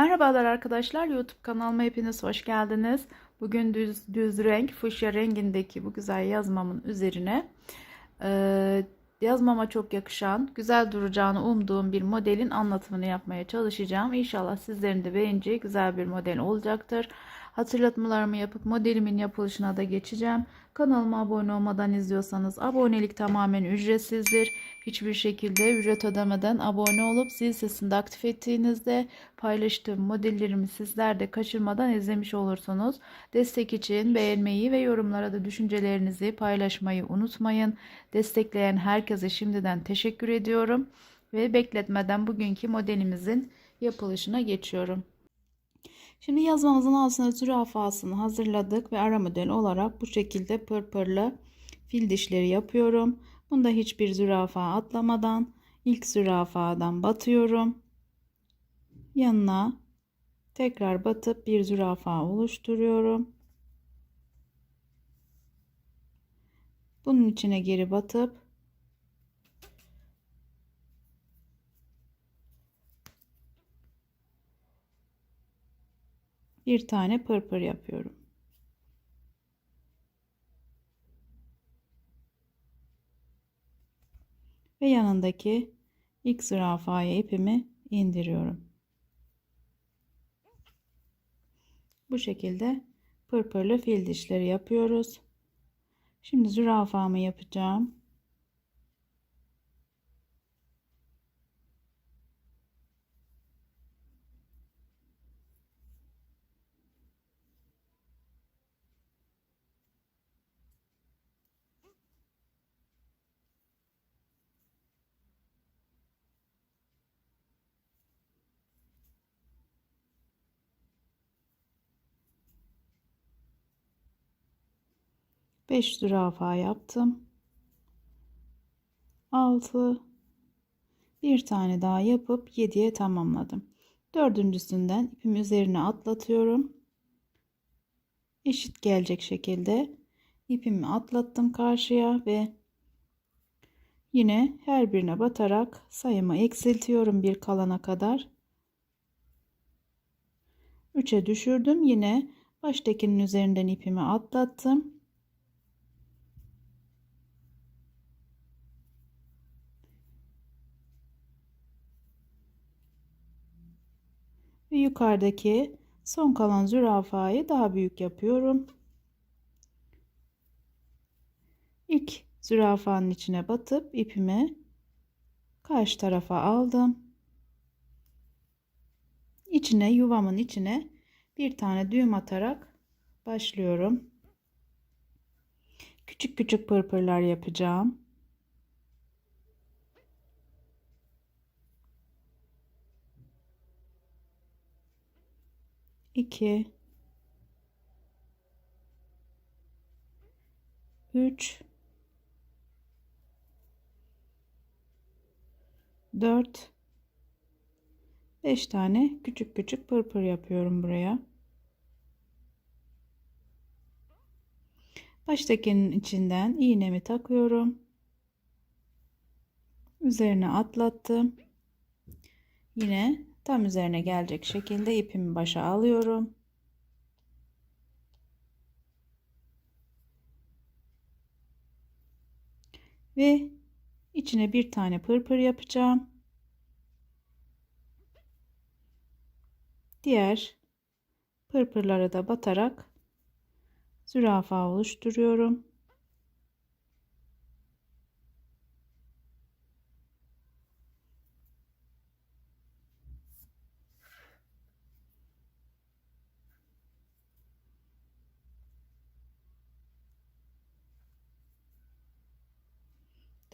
Merhabalar arkadaşlar YouTube kanalıma hepiniz hoş geldiniz. Bugün düz, düz renk fuşya rengindeki bu güzel yazmamın üzerine e, yazmama çok yakışan güzel duracağını umduğum bir modelin anlatımını yapmaya çalışacağım. İnşallah sizlerin de beğeneceği güzel bir model olacaktır. Hatırlatmalarımı yapıp modelimin yapılışına da geçeceğim. Kanalıma abone olmadan izliyorsanız abonelik tamamen ücretsizdir. Hiçbir şekilde ücret ödemeden abone olup zil sesini de aktif ettiğinizde paylaştığım modellerimi sizler de kaçırmadan izlemiş olursunuz. Destek için beğenmeyi ve yorumlara da düşüncelerinizi paylaşmayı unutmayın. Destekleyen herkese şimdiden teşekkür ediyorum. Ve bekletmeden bugünkü modelimizin yapılışına geçiyorum. Şimdi yazmamızın altına zürafasını hazırladık ve ara model olarak bu şekilde pırpırlı fil dişleri yapıyorum. Bunda hiçbir zürafa atlamadan ilk zürafadan batıyorum. Yanına tekrar batıp bir zürafa oluşturuyorum. Bunun içine geri batıp bir tane pırpır yapıyorum. Ve yanındaki ilk zürafaya ipimi indiriyorum. Bu şekilde pırpırlı fil dişleri yapıyoruz. Şimdi zürafamı yapacağım. Beş zürafa yaptım. Altı. Bir tane daha yapıp yediye tamamladım. Dördüncüsünden ipimi üzerine atlatıyorum. Eşit gelecek şekilde ipimi atlattım karşıya ve yine her birine batarak sayımı eksiltiyorum bir kalana kadar. 3'e düşürdüm. Yine baştakinin üzerinden ipimi atlattım. Ve yukarıdaki son kalan zürafayı daha büyük yapıyorum. İlk zürafanın içine batıp ipimi karşı tarafa aldım. İçine yuvamın içine bir tane düğüm atarak başlıyorum. Küçük küçük pırpırlar yapacağım. 2 3 4 5 tane küçük küçük pırpır yapıyorum buraya. Baştakinin içinden iğnemi takıyorum. Üzerine atlattım. Yine tam üzerine gelecek şekilde ipimi başa alıyorum. Ve içine bir tane pırpır yapacağım. Diğer pırpırlara da batarak zürafa oluşturuyorum.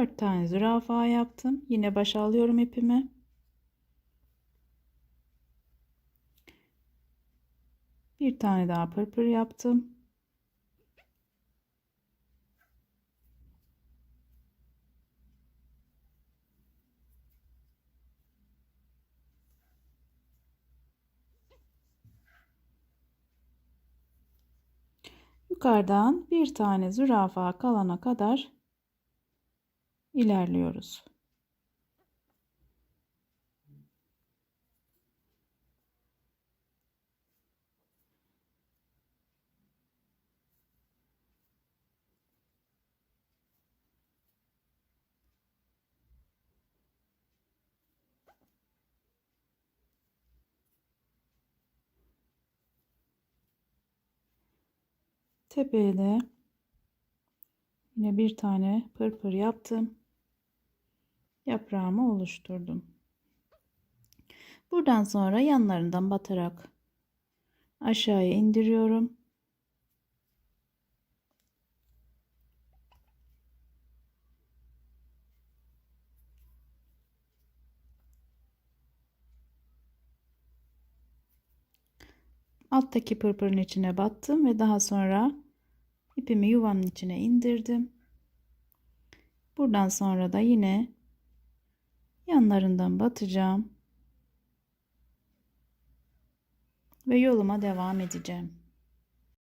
Dört tane zürafa yaptım. Yine başa alıyorum ipimi. Bir tane daha pırpır yaptım. Yukarıdan bir tane zürafa kalana kadar ilerliyoruz. Tepeye de yine bir tane pırpır yaptım. Yaprağımı oluşturdum. Buradan sonra yanlarından batarak aşağıya indiriyorum. Alttaki pırpırın içine battım ve daha sonra ipimi yuvanın içine indirdim. Buradan sonra da yine yanlarından batacağım. Ve yoluma devam edeceğim.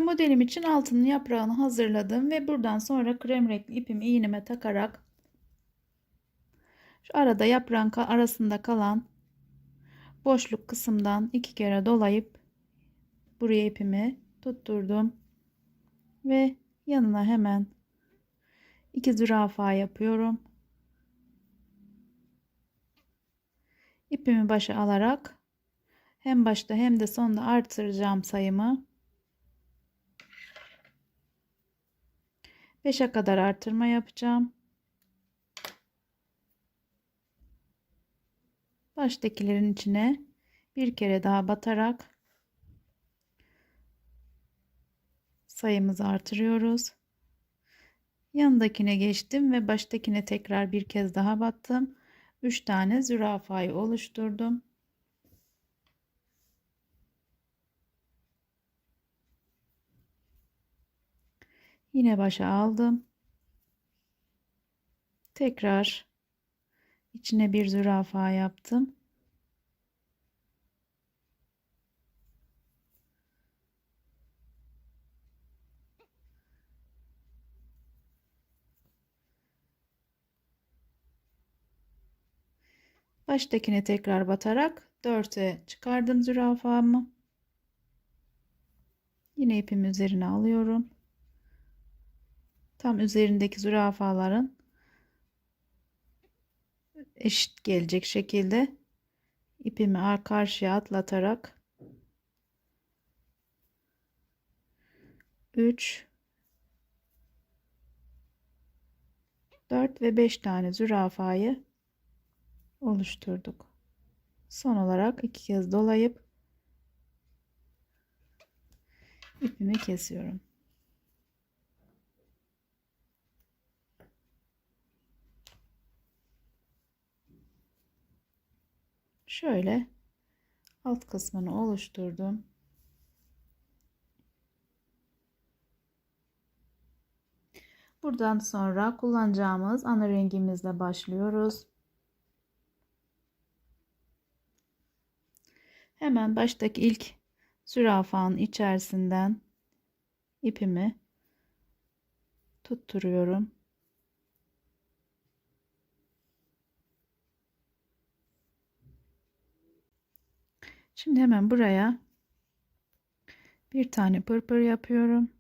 Modelim için altının yaprağını hazırladım ve buradan sonra krem renkli ipimi iğneme takarak şu arada yaprağın arasında kalan boşluk kısımdan iki kere dolayıp buraya ipimi tutturdum ve yanına hemen iki zürafa yapıyorum. İpimi başa alarak hem başta hem de sonda artıracağım sayımı 5'e kadar artırma yapacağım. Baştakilerin içine bir kere daha batarak sayımızı artırıyoruz. Yanındakine geçtim ve baştakine tekrar bir kez daha battım. 3 tane zürafayı oluşturdum. Yine başa aldım. Tekrar içine bir zürafa yaptım. Baştakine tekrar batarak 4'e çıkardım zürafamı. Yine ipimi üzerine alıyorum. Tam üzerindeki zürafaların eşit gelecek şekilde ipimi karşıya atlatarak 3 4 ve 5 tane zürafayı oluşturduk. Son olarak iki kez dolayıp ipimi kesiyorum. Şöyle alt kısmını oluşturdum. Buradan sonra kullanacağımız ana rengimizle başlıyoruz. Hemen baştaki ilk zürafanın içerisinden ipimi tutturuyorum. Şimdi hemen buraya bir tane pırpır yapıyorum.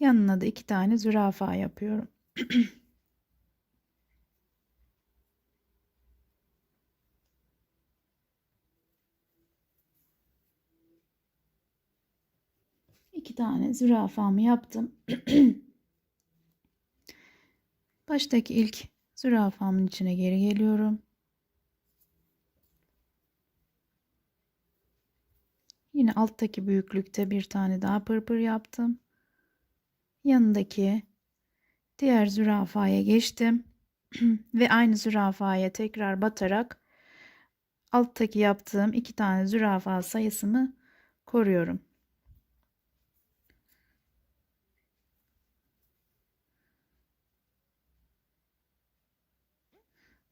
Yanına da iki tane zürafa yapıyorum. iki tane zürafamı yaptım. Baştaki ilk zürafamın içine geri geliyorum. Yine alttaki büyüklükte bir tane daha pırpır yaptım. Yanındaki diğer zürafaya geçtim. Ve aynı zürafaya tekrar batarak alttaki yaptığım iki tane zürafa sayısını koruyorum.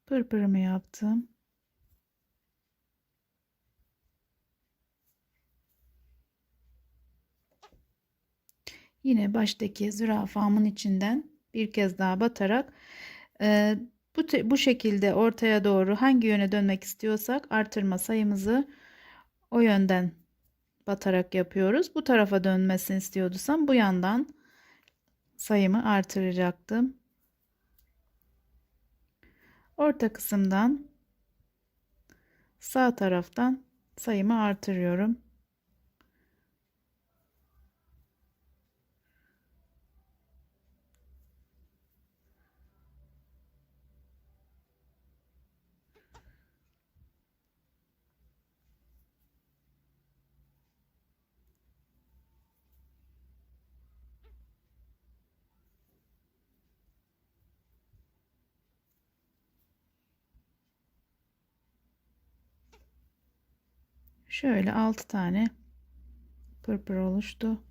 Pırpırımı yaptım. Yine baştaki zürafamın içinden bir kez daha batarak e, bu, bu şekilde ortaya doğru hangi yöne dönmek istiyorsak artırma sayımızı o yönden batarak yapıyoruz. Bu tarafa dönmesini istiyorduysam bu yandan sayımı artıracaktım. Orta kısımdan sağ taraftan sayımı artırıyorum. Şöyle 6 tane pırpır oluştu.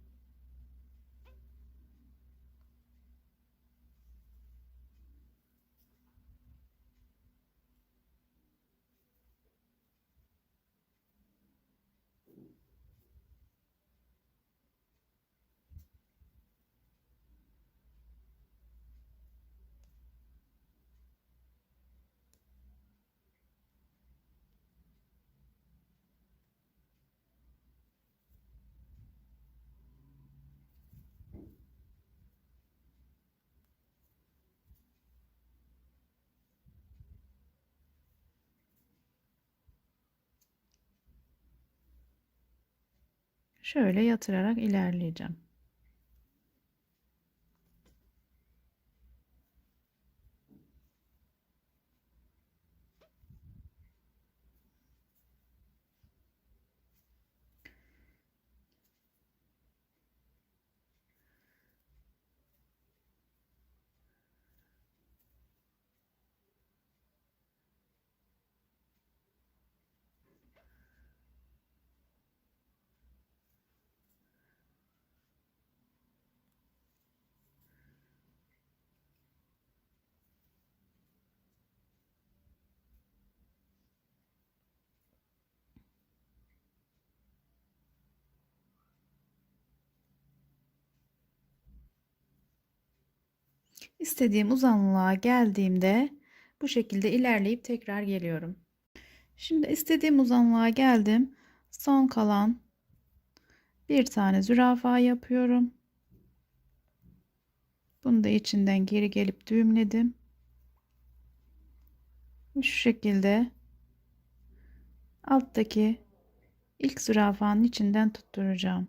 Şöyle yatırarak ilerleyeceğim. İstediğim uzunluğa geldiğimde bu şekilde ilerleyip tekrar geliyorum. Şimdi istediğim uzunluğa geldim. Son kalan bir tane zürafa yapıyorum. Bunu da içinden geri gelip düğümledim. Şu şekilde alttaki ilk zürafanın içinden tutturacağım.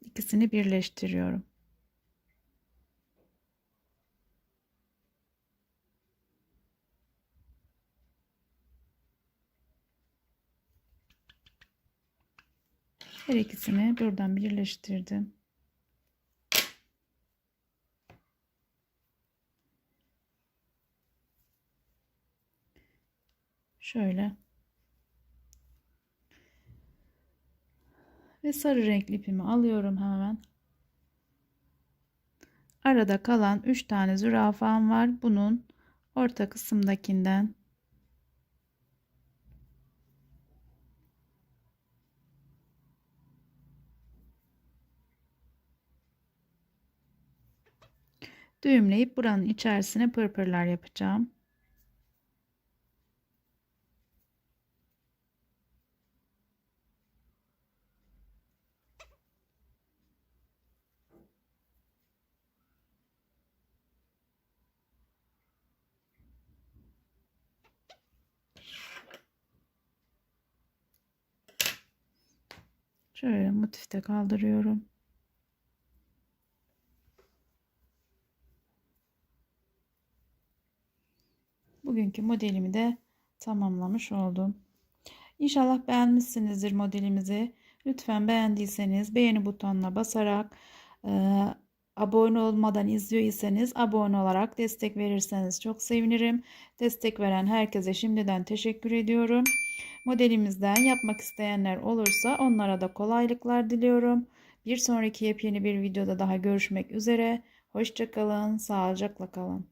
İkisini birleştiriyorum. Her ikisini buradan birleştirdim. Şöyle. Ve sarı renkli ipimi alıyorum hemen. Arada kalan 3 tane zürafam var. Bunun orta kısımdakinden düğümleyip buranın içerisine pırpırlar yapacağım. Şöyle motifte kaldırıyorum. Bugünkü modelimi de tamamlamış oldum. İnşallah beğenmişsinizdir modelimizi. Lütfen beğendiyseniz beğeni butonuna basarak e, abone olmadan izliyor iseniz abone olarak destek verirseniz çok sevinirim. Destek veren herkese şimdiden teşekkür ediyorum. Modelimizden yapmak isteyenler olursa onlara da kolaylıklar diliyorum. Bir sonraki yepyeni bir videoda daha görüşmek üzere. Hoşçakalın, sağlıcakla kalın.